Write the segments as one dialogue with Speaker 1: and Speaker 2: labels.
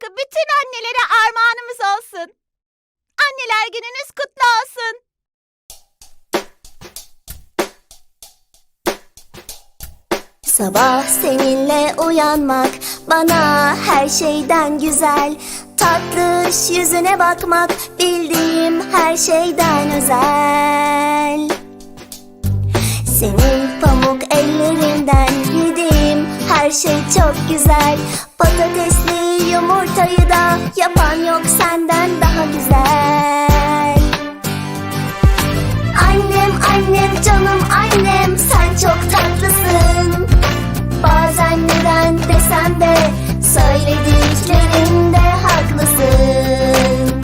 Speaker 1: şarkı bütün annelere armağanımız olsun. Anneler gününüz kutlu olsun.
Speaker 2: Sabah seninle uyanmak bana her şeyden güzel Tatlış yüzüne bakmak bildiğim her şeyden özel Senin pamuk ellerinden yediğim her şey çok güzel Patatesli yumurtayı da yapan yok senden daha güzel. Annem annem canım annem sen çok tatlısın. Bazen neden desem de söylediklerinde haklısın.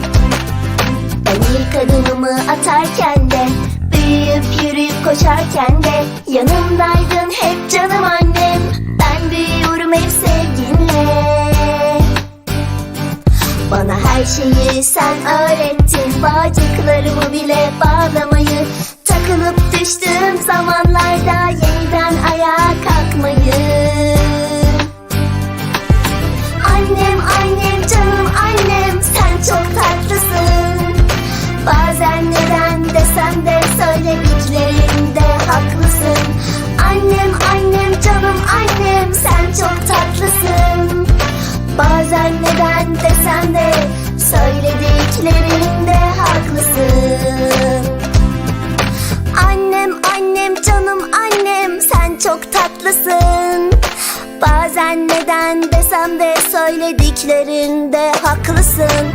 Speaker 2: Ben ilk adımımı atarken de büyüyüp yürüyüp koşarken de yanımdaydın hep canım annem şeyi sen öğrettin Bağcıklarımı bile bağlamayı. Takılıp düştüğüm zamanlarda Yeniden ayağa kalkmayı. Annem annem canım annem Sen çok tatlısın. Bazen neden desem de Söylediklerinde haklısın. Annem annem canım annem Sen çok tatlısın. Bazen neden desem de söylediklerinde haklısın. Annem annem canım annem sen çok tatlısın. Bazen neden desem de söylediklerinde haklısın.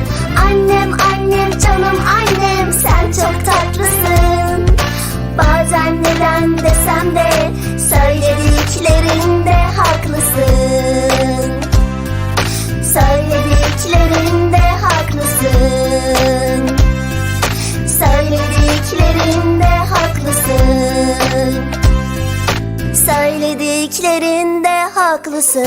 Speaker 2: Annem annem Söylediklerinde haklısın.